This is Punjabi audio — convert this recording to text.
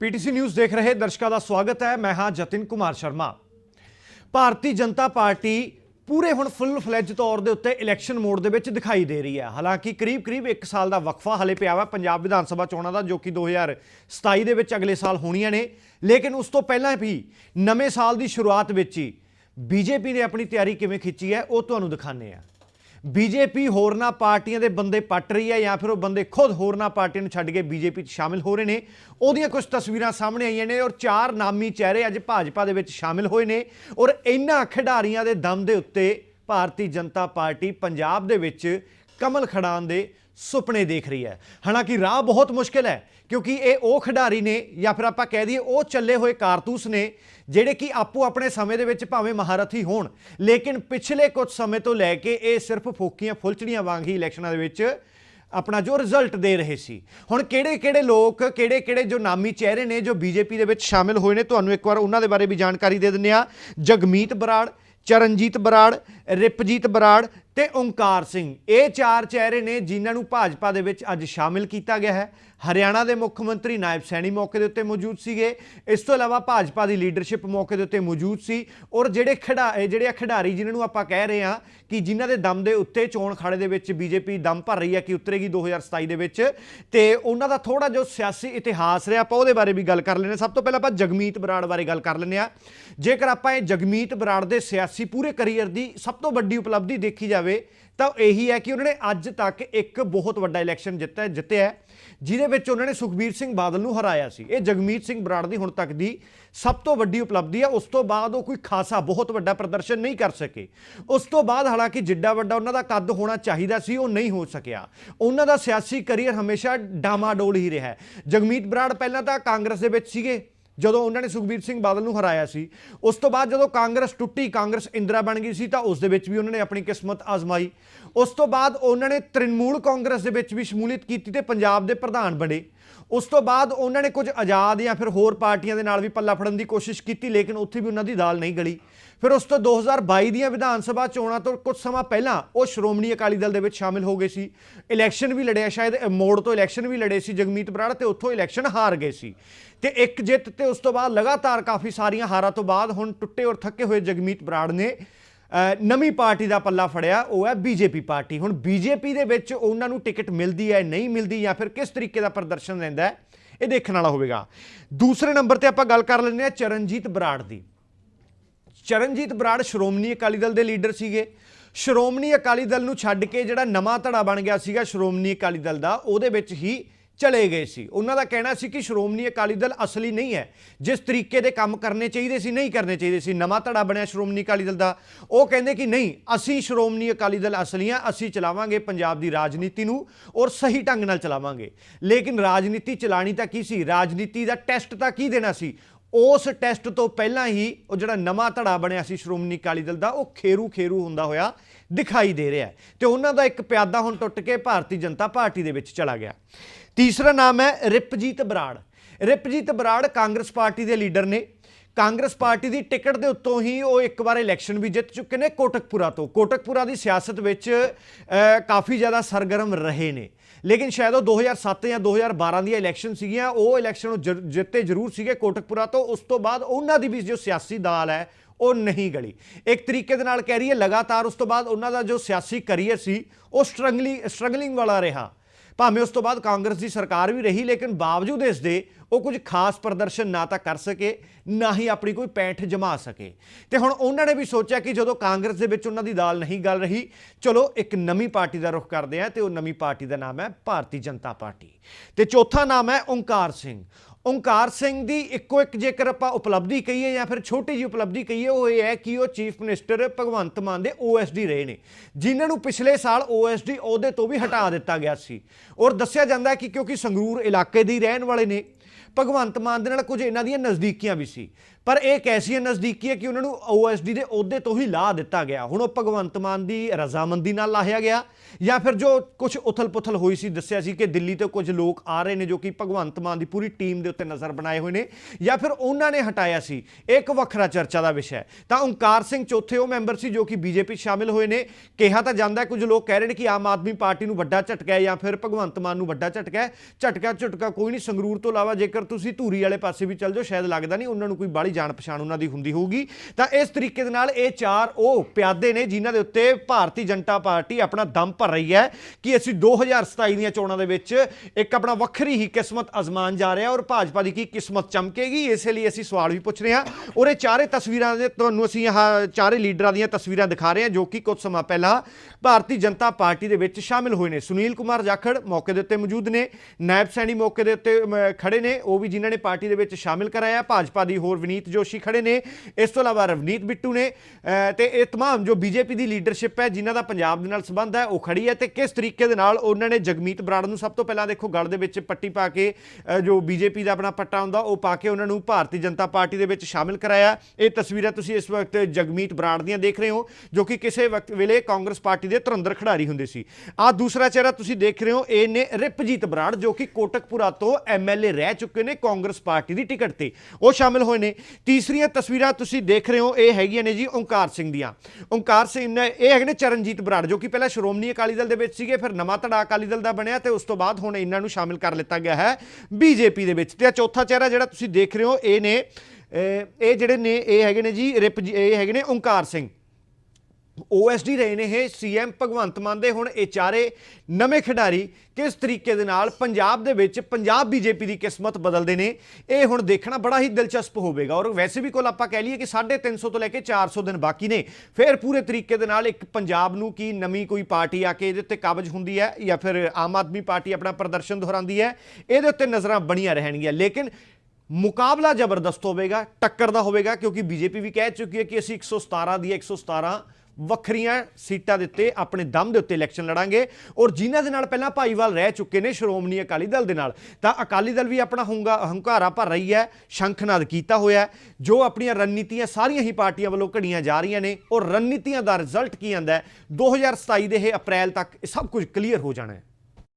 ਪੀਟੀਸੀ ਨਿਊਜ਼ ਦੇਖ ਰਹੇ ਦਰਸ਼ਕਾਂ ਦਾ ਸਵਾਗਤ ਹੈ। ਮੈਂ ਹਾਂ ਜਤਿਨ ਕੁਮਾਰ ਸ਼ਰਮਾ। ਭਾਰਤੀ ਜਨਤਾ ਪਾਰਟੀ ਪੂਰੇ ਹੁਣ ਫੁੱਲ ਫਲੈਜ ਤੌਰ ਦੇ ਉੱਤੇ ਇਲੈਕਸ਼ਨ ਮੋਡ ਦੇ ਵਿੱਚ ਦਿਖਾਈ ਦੇ ਰਹੀ ਹੈ। ਹਾਲਾਂਕਿ ਕਰੀਬ-ਕਰੀਬ 1 ਸਾਲ ਦਾ ਵਕਫਾ ਹਲੇ ਪਿਆ ਵਾ ਪੰਜਾਬ ਵਿਧਾਨ ਸਭਾ ਚੋਣਾਂ ਦਾ, ਜੋ ਕਿ 2027 ਦੇ ਵਿੱਚ ਅਗਲੇ ਸਾਲ ਹੋਣੀਆਂ ਨੇ। ਲੇਕਿਨ ਉਸ ਤੋਂ ਪਹਿਲਾਂ ਵੀ ਨਵੇਂ ਸਾਲ ਦੀ ਸ਼ੁਰੂਆਤ ਵਿੱਚ ਹੀ ਬੀਜੇਪੀ ਨੇ ਆਪਣੀ ਤਿਆਰੀ ਕਿਵੇਂ ਖਿੱਚੀ ਹੈ, ਉਹ ਤੁਹਾਨੂੰ ਦਿਖਾਣੇ ਆ ਬੀਜੇਪੀ ਹੋਰਨਾਂ ਪਾਰਟੀਆਂ ਦੇ ਬੰਦੇ ਪੱਟ ਰਹੀ ਹੈ ਜਾਂ ਫਿਰ ਉਹ ਬੰਦੇ ਖੁਦ ਹੋਰਨਾਂ ਪਾਰਟੀਆਂ ਨੂੰ ਛੱਡ ਕੇ ਬੀਜੇਪੀ 'ਚ ਸ਼ਾਮਿਲ ਹੋ ਰਹੇ ਨੇ। ਉਹਦੀਆਂ ਕੁਝ ਤਸਵੀਰਾਂ ਸਾਹਮਣੇ ਆਈਆਂ ਨੇ ਔਰ ਚਾਰ ਨਾਮੀ ਚਿਹਰੇ ਅੱਜ ਭਾਜਪਾ ਦੇ ਵਿੱਚ ਸ਼ਾਮਿਲ ਹੋਏ ਨੇ ਔਰ ਇਹਨਾਂ ਖਿਡਾਰੀਆਂ ਦੇ ਦਮ ਦੇ ਉੱਤੇ ਭਾਰਤੀ ਜਨਤਾ ਪਾਰਟੀ ਪੰਜਾਬ ਦੇ ਵਿੱਚ ਕਮਲ ਖੜਾਉਣ ਦੇ ਸੁਪਨੇ ਦੇਖ ਰਹੀ ਹੈ। ਹਾਲਾਂਕਿ ਰਾਹ ਬਹੁਤ ਮੁਸ਼ਕਿਲ ਹੈ, ਕਿਉਂਕਿ ਇਹ ਉਹ ਖਿਡਾਰੀ ਨੇ ਜਾਂ ਫਿਰ ਆਪਾਂ ਕਹਿ ਦਈਏ ਉਹ ਚੱਲੇ ਹੋਏ ਕਾਰਤੂਸ ਨੇ ਜਿਹੜੇ ਕਿ ਆਪੋ ਆਪਣੇ ਸਮੇਂ ਦੇ ਵਿੱਚ ਭਾਵੇਂ ਮਹਾਰਥੀ ਹੋਣ, ਲੇਕਿਨ ਪਿਛਲੇ ਕੁਝ ਸਮੇਂ ਤੋਂ ਲੈ ਕੇ ਇਹ ਸਿਰਫ ਫੋਕੀਆਂ ਫੁਲਚੜੀਆਂ ਵਾਂਗ ਹੀ ਇਲੈਕਸ਼ਨਾਂ ਦੇ ਵਿੱਚ ਆਪਣਾ ਜੋ ਰਿਜ਼ਲਟ ਦੇ ਰਹੇ ਸੀ। ਹੁਣ ਕਿਹੜੇ ਕਿਹੜੇ ਲੋਕ ਕਿਹੜੇ ਕਿਹੜੇ ਜੋ ਨਾਮੀ ਚਿਹਰੇ ਨੇ ਜੋ ਬੀਜੇਪੀ ਦੇ ਵਿੱਚ ਸ਼ਾਮਿਲ ਹੋਏ ਨੇ, ਤੁਹਾਨੂੰ ਇੱਕ ਵਾਰ ਉਹਨਾਂ ਦੇ ਬਾਰੇ ਵੀ ਜਾਣਕਾਰੀ ਦੇ ਦਿੰਦੇ ਆ ਜਗਮੀਤ ਬਰਾੜ, ਚਰਨਜੀਤ ਬਰਾੜ, ਰਿਪਜੀਤ ਬਰਾੜ ਤੇ ਓਂਕਾਰ ਸਿੰਘ। ਇਹ ਚਾਰ ਚਿਹਰੇ ਨੇ ਜਿਨ੍ਹਾਂ ਨੂੰ ਭਾਜਪਾ ਦੇ ਵਿੱਚ ਅੱਜ ਸ਼ਾਮਿਲ ਕੀਤਾ ਗਿਆ ਹੈ। ਹਰਿਆਣਾ ਦੇ ਮੁੱਖ ਮੰਤਰੀ ਨਾਇਬ ਸੈਣੀ ਮੌਕੇ ਦੇ ਉੱਤੇ ਮੌਜੂਦ ਸੀਗੇ। ਇਸ ਤੋਂ ਇਲਾਵਾ ਭਾਜਪਾ ਦੀ ਲੀਡਰਸ਼ਿਪ ਮੌਕੇ ਦੇ ਉੱਤੇ ਮੌਜੂਦ ਸੀ। ਔਰ ਜਿਹੜੇ ਖਿਡਾ ਜਿਹੜੇ ਆ ਖਿਡਾਰੀ ਜਿਨ੍ਹਾਂ ਨੂੰ ਆਪਾਂ ਕਹਿ ਰਹੇ ਹਾਂ ਕਿ ਜਿਨ੍ਹਾਂ ਦੇ ਦਮ ਦੇ ਉੱਤੇ ਚੋਣ ਖਾੜੇ ਦੇ ਵਿੱਚ ਬੀਜੇਪੀ ਦਮ ਭਰ ਰਹੀ ਹੈ ਕਿ ਉਤਰੇਗੀ 2027 ਦੇ ਵਿੱਚ। ਤੇ ਉਹਨਾਂ ਦਾ ਥੋੜਾ ਜੋ ਸਿਆਸੀ ਇਤਿਹਾਸ ਰਿਹਾ, ਆਪਾਂ ਉਹਦੇ ਬਾਰੇ ਵੀ ਗੱਲ ਕਰ ਲੈਣੇ ਸਭ ਤੋਂ ਪਹਿਲਾਂ ਆਪਾਂ ਜਗਮੀਤ ਬਰਾੜ ਬਾਰੇ ਗੱਲ ਕਰ ਲੈਂਦੇ ਆ ਜੇਕਰ ਆਪਾਂ ਇਹ ਜਗਮੀਤ ਬਰਾੜ ਦੇ ਸਿਆਸੀ ਪੂਰੇ ਕੈਰੀਅਰ ਦੀ ਸਭ ਤੋਂ ਵੱਡੀ ਉਪਲਬਧੀ ਦੇਖੀ ਜਾਵੇ ਤਾਂ ਇਹੀ ਹੈ ਕਿ ਉਹਨਾਂ ਨੇ ਅੱਜ ਤੱਕ ਇੱਕ ਬਹੁਤ ਵੱਡਾ ਇਲੈਕਸ਼ਨ ਜਿੱਤਿਆ ਜਿੱਤਿਆ ਜਿਹਦੇ ਵਿੱਚ ਉਹਨਾਂ ਨੇ ਸੁਖਬੀਰ ਸਿੰਘ ਬਾਦਲ ਨੂੰ ਹਰਾਇਆ ਸੀ। ਇਹ ਜਗਮੀਤ ਸਿੰਘ ਬਰਾੜ ਦੀ ਹੁਣ ਤੱਕ ਦੀ ਸਭ ਤੋਂ ਵੱਡੀ ਉਪਲਬਧੀ ਹੈ ਉਸ ਤੋਂ ਬਾਅਦ ਉਹ ਕੋਈ ਖਾਸਾ, ਬਹੁਤ ਵੱਡਾ ਪ੍ਰਦਰਸ਼ਨ ਨਹੀਂ ਕਰ ਸਕੇ। ਉਸ ਤੋਂ ਬਾਅਦ ਹਾਲਾਂਕਿ ਜਿੱਡਾ ਵੱਡਾ ਉਹਨਾਂ ਦਾ ਕੱਦ ਹੋਣਾ ਚਾਹੀਦਾ ਸੀ, ਉਹ ਨਹੀਂ ਹੋ ਸਕਿਆ। ਉਹਨਾਂ ਦਾ ਸਿਆਸੀ ਕਰੀਅਰ ਹਮੇਸ਼ਾ ਡਾਮਾਡੋਲ ਹੀ ਰਿਹਾ ਜਗਮੀਤ ਬਰਾੜ ਪਹਿਲਾਂ ਤਾਂ ਕਾਂਗਰਸ ਦੇ ਵਿੱਚ ਸੀਗੇ। ਜਦੋਂ ਉਹਨਾਂ ਨੇ ਸੁਖਬੀਰ ਸਿੰਘ ਬਾਦਲ ਨੂੰ ਹਰਾਇਆ ਸੀ, ਉਸ ਤੋਂ ਬਾਅਦ ਜਦੋਂ ਕਾਂਗਰਸ ਟੁੱਟੀ, ਕਾਂਗਰਸ ਇੰਦਰਾ ਬਣ ਗਈ ਸੀ ਤਾਂ ਉਸ ਦੇ ਵਿੱਚ ਵੀ ਉਹਨਾਂ ਨੇ ਆਪਣੀ ਕਿਸਮਤ ਆਜ਼ਮਾਈ। ਉਸ ਤੋਂ ਬਾਅਦ ਉਹਨਾਂ ਨੇ ਤ੍ਰਿਣਮੂਲ ਕਾਂਗਰਸ ਦੇ ਵਿੱਚ ਵੀ ਸ਼ਮੂਲੀਅਤ ਕੀਤੀ ਤੇ ਪੰਜਾਬ ਦੇ ਪ੍ਰਧਾਨ ਬਣੇ। ਉਸ ਤੋਂ ਬਾਅਦ ਉਹਨਾਂ ਨੇ ਕੁਝ ਆਜ਼ਾਦ ਜਾਂ ਫਿਰ ਹੋਰ ਪਾਰਟੀਆਂ ਦੇ ਨਾਲ ਵੀ ਪੱਲਾ ਫੜਨ ਦੀ ਕੋਸ਼ਿਸ਼ ਕੀਤੀ, ਲੇਕਿਨ ਉੱਥੇ ਵੀ ਉਹਨਾਂ ਦੀ ਦਾਲ ਨਹੀਂ ਗਲੀ। ਫਿਰ ਉਸ ਤੋਂ 2022 ਦੀਆਂ ਵਿਧਾਨ ਸਭਾ ਚੋਣਾਂ ਤੋਂ ਕੁਝ ਸਮਾਂ ਪਹਿਲਾਂ ਉਹ ਸ਼੍ਰੋਮਣੀ ਅਕਾਲੀ ਦਲ ਦੇ ਵਿੱਚ ਸ਼ਾਮਿਲ ਹੋ ਗਏ ਸੀ। ਇਲੈਕਸ਼ਨ ਵੀ ਲੜਿਆ ਸ਼ਾਇਦ ਮੋੜ ਤੋਂ ਇਲੈਕਸ਼ਨ ਵੀ ਲੜੇ ਸੀ ਜਗਮੀਤ ਬਰਾੜ ਤੇ ਉੱਥੋਂ ਇਲੈਕਸ਼ਨ ਹਾਰ ਗਏ ਸੀ। ਤੇ ਇੱਕ ਜਿੱਤ ਤੇ ਉਸ ਤੋਂ ਬਾਅਦ ਲਗਾਤਾਰ ਕਾਫੀ ਸਾਰੀਆਂ ਹਾਰਾਂ ਤੋਂ ਬਾਅਦ ਹੁਣ ਟੁੱਟੇ ਔਰ ਥੱਕੇ ਹੋਏ ਜਗਮੀਤ ਬਰਾੜ ਨੇ ਨਵੀਂ ਪਾਰਟੀ ਦਾ ਪੱਲਾ ਫੜਿਆ, ਉਹ ਹੈ ਬੀਜੇਪੀ ਪਾਰਟੀ। ਹੁਣ ਬੀਜੇਪੀ ਦੇ ਵਿੱਚ ਉਹਨਾਂ ਨੂੰ ਟਿਕਟ ਮਿਲਦੀ ਹੈ, ਨਹੀਂ ਮਿਲਦੀ ਜਾਂ ਫਿਰ ਕਿਸ ਤਰੀਕੇ ਦਾ ਪ੍ਰਦਰਸ਼ਨ ਰਹਿੰਦਾ ਹੈ, ਇਹ ਦੇਖਣ ਵਾਲਾ ਹੋਵੇਗਾ। ਦੂਸਰੇ ਨੰਬਰ ਤੇ ਆਪਾਂ ਗੱਲ ਕਰ ਲੈਂਦੇ ਹਾਂ ਚਰਨਜੀਤ ਬਰਾੜ ਦੀ। ਚਰਨਜੀਤ ਬਰਾੜ ਸ਼੍ਰੋਮਣੀ ਅਕਾਲੀ ਦਲ ਦੇ ਲੀਡਰ ਸੀਗੇ। ਸ਼੍ਰੋਮਣੀ ਅਕਾਲੀ ਦਲ ਨੂੰ ਛੱਡ ਕੇ ਜਿਹੜਾ ਨਵਾਂ ਧੜਾ ਬਣ ਗਿਆ ਸੀਗਾ ਸ਼੍ਰੋਮਣੀ ਅਕਾਲੀ ਦਲ ਦਾ, ਉਹਦੇ ਵਿੱਚ ਹੀ ਚਲੇ ਗਏ ਸੀ। ਉਹਨਾਂ ਦਾ ਕਹਿਣਾ ਸੀ ਕਿ ਸ਼੍ਰੋਮਣੀ ਅਕਾਲੀ ਦਲ ਅਸਲੀ ਨਹੀਂ ਹੈ। ਜਿਸ ਤਰੀਕੇ ਦੇ ਕੰਮ ਕਰਨੇ ਚਾਹੀਦੇ ਸੀ, ਨਹੀਂ ਕਰਨੇ ਚਾਹੀਦੇ ਸੀ, ਨਵਾਂ ਧੜਾ ਬਣਿਆ ਸ਼੍ਰੋਮਣੀ ਅਕਾਲੀ ਦਲ ਦਾ। ਉਹ ਕਹਿੰਦੇ ਕਿ ਨਹੀਂ, ਅਸੀਂ ਸ਼੍ਰੋਮਣੀ ਅਕਾਲੀ ਦਲ ਅਸਲੀ ਹਾਂ, ਅਸੀਂ ਚਲਾਵਾਂਗੇ ਪੰਜਾਬ ਦੀ ਰਾਜਨੀਤੀ ਨੂੰ ਔਰ ਸਹੀ ਢੰਗ ਨਾਲ ਚਲਾਵਾਂਗੇ। ਲੇਕਿਨ ਰਾਜਨੀਤੀ ਚਲਾਣੀ ਤਾਂ ਕੀ ਸੀ? ਰਾਜਨੀਤੀ ਦਾ ਟੈਸਟ ਤਾਂ ਕੀ ਦੇਣਾ ਸੀ? ਉਸ ਟੈਸਟ ਤੋਂ ਪਹਿਲਾਂ ਹੀ ਉਹ ਜਿਹੜਾ ਨਵਾਂ ਧੜਾ ਬਣਿਆ ਸੀ ਸ਼੍ਰੋਮਣੀ ਅਕਾਲੀ ਦਲ ਦਾ, ਉਹ ਖੇਰੂ ਖੇਰੂ ਹੁੰਦਾ ਹੋਇਆ ਦਿਖਾਈ ਦੇ ਰਿਹਾ ਹੈ। ਤੇ ਉਹਨਾਂ ਦਾ ਇੱਕ ਪਿਆਦਾ ਹੁਣ ਟੁੱਟ ਕੇ ਭਾਰਤੀ ਜਨਤਾ ਪਾਰਟੀ ਦੇ ਵਿੱਚ ਚਲਾ ਗਿਆ। ਤੀਸਰਾ ਨਾਮ ਹੈ ਰਿਪਜੀਤ ਬਰਾੜ। ਰਿਪਜੀਤ ਬਰਾੜ ਕਾਂਗਰਸ ਪਾਰਟੀ ਦੇ ਲੀਡਰ ਨੇ ਕਾਂਗਰਸ ਪਾਰਟੀ ਦੀ ਟਿਕਟ ਦੇ ਉੱਤੋਂ ਹੀ ਉਹ ਇੱਕ ਵਾਰ ਇਲੈਕਸ਼ਨ ਵੀ ਜਿੱਤ ਚੁੱਕੇ ਨੇ ਕੋਟਕਪੁਰਾ ਤੋਂ। ਕੋਟਕਪੁਰਾ ਦੀ ਸਿਆਸਤ ਵਿੱਚ ਕਾਫੀ ਜ਼ਿਆਦਾ ਸਰਗਰਮ ਰਹੇ ਨੇ। ਲੇਕਿਨ ਸ਼ਾਇਦ ਉਹ 2007 ਜਾਂ 2012 ਦੀਆਂ ਇਲੈਕਸ਼ਨ ਸੀਗੀਆਂ, ਉਹ ਇਲੈਕਸ਼ਨ ਉਹ ਜਿੱਤੇ ਜ਼ਰੂਰ ਸੀਗੇ ਕੋਟਕਪੁਰਾ ਤੋਂ। ਉਸ ਤੋਂ ਬਾਅਦ ਉਹਨਾਂ ਦੀ ਵੀ ਜੋ ਸਿਆਸੀ ਦਾਲ ਹੈ, ਉਹ ਨਹੀਂ ਗਲੀ। ਇੱਕ ਤਰੀਕੇ ਦੇ ਨਾਲ ਕਹਿ ਰਹੀ ਹੈ ਲਗਾਤਾਰ ਉਸ ਤੋਂ ਬਾਅਦ ਉਹਨਾਂ ਦਾ ਜੋ ਸਿਆਸੀ ਕਰੀਅਰ ਸੀ, ਉਹ ਸਟਰਗਲਿੰਗ ਸਟਰਗਲਿੰਗ ਵਾਲਾ ਰਿਹਾ। ਭਾਵੇਂ ਉਸ ਤੋਂ ਬਾਅਦ ਕਾਂਗਰਸ ਦੀ ਸਰਕਾਰ ਵੀ ਰਹੀ, ਲੇਕਿਨ ਬਾਵਜੂਦ ਇਸ ਦੇ ਉਹ ਕੁਝ ਖਾਸ ਪ੍ਰਦਰਸ਼ਨ ਨਾ ਤਾਂ ਕਰ ਸਕੇ, ਨਾ ਹੀ ਆਪਣੀ ਕੋਈ ਪੈਂਠ ਜਮਾ ਸਕੇ। ਤੇ ਹੁਣ ਉਹਨਾਂ ਨੇ ਵੀ ਸੋਚਿਆ ਕਿ ਜਦੋਂ ਕਾਂਗਰਸ ਦੇ ਵਿੱਚ ਉਹਨਾਂ ਦੀ ਦਾਲ ਨਹੀਂ ਗੱਲ ਰਹੀ, ਚਲੋ ਇੱਕ ਨਵੀਂ ਪਾਰਟੀ ਦਾ ਰੁਖ ਕਰਦੇ ਆ ਤੇ ਉਹ ਨਵੀਂ ਪਾਰਟੀ ਦਾ ਨਾਮ ਹੈ ਭਾਰਤੀ ਜਨਤਾ ਪਾਰਟੀ। ਤੇ ਚੌਥਾ ਨਾਮ ਹੈ ਓਂਕਾਰ ਸਿੰਘ। ਓਂਕਾਰ ਸਿੰਘ ਦੀ ਇੱਕੋ ਇੱਕ ਜੇਕਰ ਆਪਾਂ ਉਪਲਬਧੀ ਕਹੀਏ ਜਾਂ ਫਿਰ ਛੋਟੀ ਜਿਹੀ ਉਪਲਬਧੀ ਕਹੀਏ, ਉਹ ਇਹ ਹੈ ਕਿ ਉਹ ਚੀਫ ਮਿਨਿਸਟਰ ਭਗਵੰਤ ਮਾਨ ਦੇ ਓਐਸਡੀ ਰਹੇ ਨੇ, ਜਿਨ੍ਹਾਂ ਨੂੰ ਪਿਛਲੇ ਸਾਲ ਓਐਸਡੀ ਅਹੁਦੇ ਤੋਂ ਵੀ ਹਟਾ ਦਿੱਤਾ ਗਿਆ ਸੀ। ਔਰ ਦੱਸਿਆ ਜਾਂਦਾ ਹੈ ਕਿ ਕਿਉਂਕਿ ਸੰਗਰੂਰ ਇਲਾਕੇ ਦੇ ਰਹਿਣ ਵਾਲੇ ਨੇ ਭਗਵੰਤ ਮਾਨ ਦੇ ਨਾਲ ਕੁਝ ਇਹਨਾਂ ਦੀਆਂ ਨਜ਼ਦੀਕੀਆਂ ਵੀ ਸੀ। ਪਰ ਇਹ ਕੈਸੀਆਂ ਨਜ਼ਦੀਕੀ ਹੈ ਕਿ ਉਹਨਾਂ ਨੂੰ ਓਐਸਡੀ ਦੇ ਅਹੁਦੇ ਤੋਂ ਹੀ ਲਾ ਦਿੱਤਾ ਗਿਆ। ਹੁਣ ਉਹ ਭਗਵੰਤ ਮਾਨ ਦੀ ਰਜ਼ਾਮੰਦੀ ਨਾਲ ਲਾਹਿਆ ਗਿਆ ਜਾਂ ਫਿਰ ਜੋ ਕੁਝ ਉਥਲ-ਪੁਥਲ ਹੋਈ ਸੀ, ਦੱਸਿਆ ਸੀ ਕਿ ਦਿੱਲੀ ਤੋਂ ਕੁਝ ਲੋਕ ਆ ਰਹੇ ਨੇ ਜੋ ਕਿ ਭਗਵੰਤ ਮਾਨ ਦੀ ਪੂਰੀ ਟੀਮ ਦੇ ਉੱਤੇ ਨਜ਼ਰ ਬਣਾਏ ਹੋਏ ਨੇ ਜਾਂ ਫਿਰ ਉਹਨਾਂ ਨੇ ਹਟਾਇਆ ਸੀ। ਇਹ ਇੱਕ ਵੱਖਰਾ ਚਰਚਾ ਦਾ ਵਿਸ਼ਾ ਹੈ। ਤਾਂ ਓਂਕਾਰ ਸਿੰਘ ਚੌਥੇ ਉਹ ਮੈਂਬਰ ਸੀ ਜੋ ਕਿ ਬੀਜੇਪੀ ਸ਼ਾਮਿਲ ਹੋਏ ਨੇ। ਕਿਹਾ ਤਾਂ ਜਾਂਦਾ ਹੈ, ਕੁਝ ਲੋਕ ਕਹਿ ਰਹੇ ਨੇ ਕਿ ਆਮ ਆਦਮੀ ਪਾਰਟੀ ਨੂੰ ਵੱਡਾ ਝਟਕਾ ਹੈ ਜਾਂ ਫਿਰ ਭਗਵੰਤ ਮਾਨ ਨੂੰ ਵੱਡਾ ਝਟਕਾ ਹੈ। ਝਟਕਾ ਝਟਕਾ ਕੋਈ ਨਹੀਂ, ਸੰਗਰੂਰ ਤੋਂ ਇਲਾਵਾ ਜੇਕਰ ਜੇਕਰ ਤੁਸੀਂ ਧੂਰੀ ਵਾਲੇ ਪਾਸੇ ਵੀ ਚੱਲ ਜਾਓ ਸ਼ਾਇਦ ਲੱਗਦਾ ਨਹੀਂ ਉਹਨਾਂ ਨੂੰ ਕੋਈ ਬਾਹਲੀ ਜਾਣ ਪਛਾਣ ਉਹਨਾਂ ਦੀ ਹੁੰਦੀ ਹੋਊਗੀ। ਤਾਂ ਇਸ ਤਰੀਕੇ ਦੇ ਨਾਲ ਇਹ ਚਾਰ ਉਹ ਪਿਆਦੇ ਨੇ ਜਿਨ੍ਹਾਂ ਦੇ ਉੱਤੇ ਭਾਰਤੀ ਜਨਤਾ ਪਾਰਟੀ ਆਪਣਾ ਦਮ ਭਰ ਰਹੀ ਹੈ ਕਿ ਅਸੀਂ 2027 ਦੀਆਂ ਚੋਣਾਂ ਦੇ ਵਿੱਚ ਇੱਕ ਆਪਣਾ ਵੱਖਰੀ ਹੀ ਕਿਸਮਤ ਅਜ਼ਮਾਨ ਜਾ ਰਿਹਾ ਔਰ ਭਾਜਪਾ ਦੀ ਕੀ ਕਿਸਮਤ ਚਮਕੇਗੀ ਇਸੇ ਲਈ ਅਸੀਂ ਸਵਾਲ ਵੀ ਪੁੱਛ ਰਹੇ ਹਾਂ। ਔਰ ਇਹ ਚਾਰੇ ਤਸਵੀਰਾਂ ਦੇ ਤੁਹਾਨੂੰ ਅਸੀਂ ਆਹ ਚਾਰੇ ਲੀਡਰਾਂ ਦੀਆਂ ਤਸਵੀਰਾਂ ਦਿਖਾ ਰਹੇ ਹਾਂ ਜੋ ਕਿ ਕੁਝ ਸਮਾਂ ਪਹਿਲਾਂ ਭਾਰਤੀ ਜਨਤਾ ਪਾਰਟੀ ਦੇ ਵਿੱਚ ਸ਼ਾਮਿਲ ਹੋਏ ਨੇ। ਸੁਨੀਲ ਕੁਮਾਰ ਜਾਖੜ ਮੌਕੇ ਦੇ ਉੱਤੇ ਮੌਜੂਦ ਨੇ ਨਾਇਬ ਸੈਣੀ ਮੌਕੇ ਦੇ ਉੱਤੇ ਅਮ, ਖੜੇ ਨੇ ਉਹ ਵੀ ਜਿਨ੍ਹਾਂ ਨੇ ਪਾਰਟੀ ਦੇ ਵਿੱਚ ਸ਼ਾਮਿਲ ਕਰਾਇਆ ਭਾਜਪਾ ਦੀ ਹੋਰ ਵਿਨੀਤ ਜੋਸ਼ੀ ਖੜੇ ਨੇ ਇਸ ਤੋਂ ਇਲਾਵਾ ਰਵਨੀਤ ਬਿੱਟੂ ਨੇ ਅ, ਤੇ ਇਹ तमाम ਜੋ ਬੀਜੇਪੀ ਦੀ ਲੀਡਰਸ਼ਿਪ ਹੈ ਜਿਨ੍ਹਾਂ ਦਾ ਪੰਜਾਬ ਦੇ ਨਾਲ ਸੰਬੰਧ ਹੈ ਉਹ ਖੜੀ ਹੈ ਤੇ ਕਿਸ ਤਰੀਕੇ ਦੇ ਨਾਲ ਉਹਨਾਂ ਨੇ ਜਗਮੀਤ ਬਰਾੜ ਨੂੰ ਸਭ ਤੋਂ ਪਹਿਲਾਂ ਦੇਖੋ ਗਲ ਦੇ ਵਿੱਚ ਪੱਟੀ ਪਾ ਕੇ ਅ, ਜੋ ਬੀਜੇਪੀ ਦਾ ਆਪਣਾ ਪੱਟਾ ਹੁੰਦਾ ਉਹ ਪਾ ਕੇ ਉਹਨਾਂ ਨੂੰ ਭਾਰਤੀ ਜਨਤਾ ਪਾਰਟੀ ਦੇ ਵਿੱਚ ਸ਼ਾਮਿਲ ਕਰਾਇਆ ਇਹ ਤਸਵੀਰਾਂ ਤੁਸੀਂ ਇਸ ਵਕਤ ਜਗਮੀਤ ਬਰਾੜ ਦੀਆਂ ਦੇਖ ਰਹੇ ਹੋ ਜੋ ਕਿ ਕਿਸੇ ਵਕਤ ਵੇਲੇ ਕਾਂਗਰਸ ਪਾਰਟੀ ਦੇ ਧੁਰੰਦਰ ਖਿਡਾਰੀ ਹੁੰਦੇ ਸੀ ਆ ਦੂਸਰਾ ਚਿਹਰਾ ਤੁਸੀਂ ਦੇਖ ਰਹੇ ਹੋ ਇਹ ਨੇ ਰਿਪਜੀਤ ਬਰਾੜ ਜੋ ਕਿ ਕੋਟਕਪੁਰਾ ਤੋਂ ਐਮਐਲਏ ਰਹਿ ਚੁੱਕੇ ਨੇ ਕਾਂਗਰਸ ਪਾਰਟੀ ਦੀ ਟਿਕਟ ਤੇ। ਉਹ ਸ਼ਾਮਿਲ ਹੋਏ ਨੇ। ਤੀਸਰੀਆਂ ਤਸਵੀਰਾਂ ਤੁਸੀਂ ਦੇਖ ਰਹੇ ਹੋ, ਇਹ ਹੈਗੀਆਂ ਨੇ ਜੀ ਓਂਕਾਰ ਸਿੰਘ ਦੀਆਂ। ਓਂਕਾਰ ਸਿੰਘ ਨੇ, ਇਹ ਹੈਗੇ ਨੇ ਚਰਨਜੀਤ ਬਰਾੜ, ਜੋ ਕਿ ਪਹਿਲਾਂ ਸ਼੍ਰੋਮਣੀ ਅਕਾਲੀ ਦਲ ਦੇ ਵਿੱਚ ਸੀਗੇ, ਫਿਰ ਨਵਾਂ ਧੜਾ ਅਕਾਲੀ ਦਲ ਦਾ ਬਣਿਆ ਤੇ ਉਸ ਤੋਂ ਬਾਅਦ ਹੁਣ ਇਹਨਾਂ ਨੂੰ ਸ਼ਾਮਿਲ ਕਰ ਲਿੱਤਾ ਗਿਆ ਹੈ ਬੀਜੇਪੀ ਦੇ ਵਿੱਚ। ਤੇ ਚੌਥਾ ਚਿਹਰਾ ਜਿਹੜਾ ਤੁਸੀਂ ਦੇਖ ਰਹੇ ਹੋ, ਇਹ ਨੇ ਇਹ ਜਿਹੜੇ ਨੇ, ਇਹ ਹੈਗੇ ਨੇ ਜੀ ਰਿਪ, ਇਹ ਹੈਗੇ ਨੇ ਓਂਕਾਰ ਸਿੰਘ। ਓਐਸਡੀ ਰਹੇ ਨੇ ਇਹ ਸੀਐਮ ਭਗਵੰਤ ਮਾਨ ਦੇ ਹੁਣ ਇਹ ਚਾਰੇ ਨਵੇਂ ਖਿਡਾਰੀ ਕਿਸ ਤਰੀਕੇ ਦੇ ਨਾਲ ਪੰਜਾਬ ਦੇ ਵਿੱਚ ਪੰਜਾਬ ਬੀਜੇਪੀ ਦੀ ਕਿਸਮਤ ਬਦਲਦੇ ਨੇ, ਇਹ ਹੁਣ ਦੇਖਣਾ ਬੜਾ ਹੀ ਦਿਲਚਸਪ ਹੋਵੇਗਾ। ਔਰ ਵੈਸੇ ਵੀ ਕੋਲ ਆਪਾਂ ਕਹਿ ਲਈਏ ਕਿ 350 ਤੋਂ ਲੈ ਕੇ 400 ਦਿਨ ਬਾਕੀ ਨੇ। ਫਿਰ ਪੂਰੇ ਤਰੀਕੇ ਦੇ ਨਾਲ ਇੱਕ ਪੰਜਾਬ ਨੂੰ ਕੀ ਨਵੀਂ ਕੋਈ ਪਾਰਟੀ ਆ ਕੇ ਇਹਦੇ ਉੱਤੇ ਕਾਬਜ ਹੁੰਦੀ ਹੈ ਜਾਂ ਫਿਰ ਆਮ ਆਦਮੀ ਪਾਰਟੀ ਆਪਣਾ ਪ੍ਰਦਰਸ਼ਨ ਦੁਹਰਾਉਂਦੀ ਹੈ, ਇਹਦੇ ਉੱਤੇ ਨਜ਼ਰਾਂ ਬਣੀਆਂ ਰਹਿਣਗੀਆਂ। ਲੇਕਿਨ ਮੁਕਾਬਲਾ ਜ਼ਬਰਦਸਤ ਹੋਵੇਗਾ ਟੱਕਰ ਦਾ ਹੋਵੇਗਾ, ਕਿਉਂਕਿ ਬੀਜੇਪੀ ਵੀ ਕਹਿ ਚੁੱਕੀ ਹੈ ਕਿ ਅਸੀਂ 117 ਦੀ 117 ਵੱਖਰੀਆਂ ਸੀਟਾਂ ਦੇ ਉੱਤੇ ਆਪਣੇ ਦਮ ਦੇ ਉੱਤੇ ਇਲੈਕਸ਼ਨ ਲੜਾਂਗੇ ਔਰ ਜਿਨ੍ਹਾਂ ਦੇ ਨਾਲ ਪਹਿਲਾਂ ਭਾਈਵਾਲ ਰਹਿ ਚੁੱਕੇ ਨੇ, ਸ਼੍ਰੋਮਣੀ ਅਕਾਲੀ ਦਲ ਦੇ ਨਾਲ, ਤਾਂ ਅਕਾਲੀ ਦਲ ਵੀ ਆਪਣਾ ਹੁੰਗਾ, ਹੰਕਾਰਾ ਭਰ ਰਹੀ ਹੈ, ਸ਼ੰਖਨਾਦ ਕੀਤਾ ਹੋਇਆ ਜੋ ਆਪਣੀਆਂ ਰਣਨੀਤੀਆਂ ਸਾਰੀਆਂ ਹੀ ਪਾਰਟੀਆਂ ਵੱਲੋਂ ਘੜੀਆਂ ਜਾ ਰਹੀਆਂ ਨੇ ਔਰ ਰਣਨੀਤੀਆਂ ਦਾ ਰਿਜ਼ਲਟ ਕੀ ਆਂਦਾ ਹੈ? 2027 ਦੇ ਇਹ ਅਪ੍ਰੈਲ ਤੱਕ ਇਹ ਸਭ ਕੁਝ ਕਲੀਅਰ ਹੋ ਜਾਣਾ ਹੈ।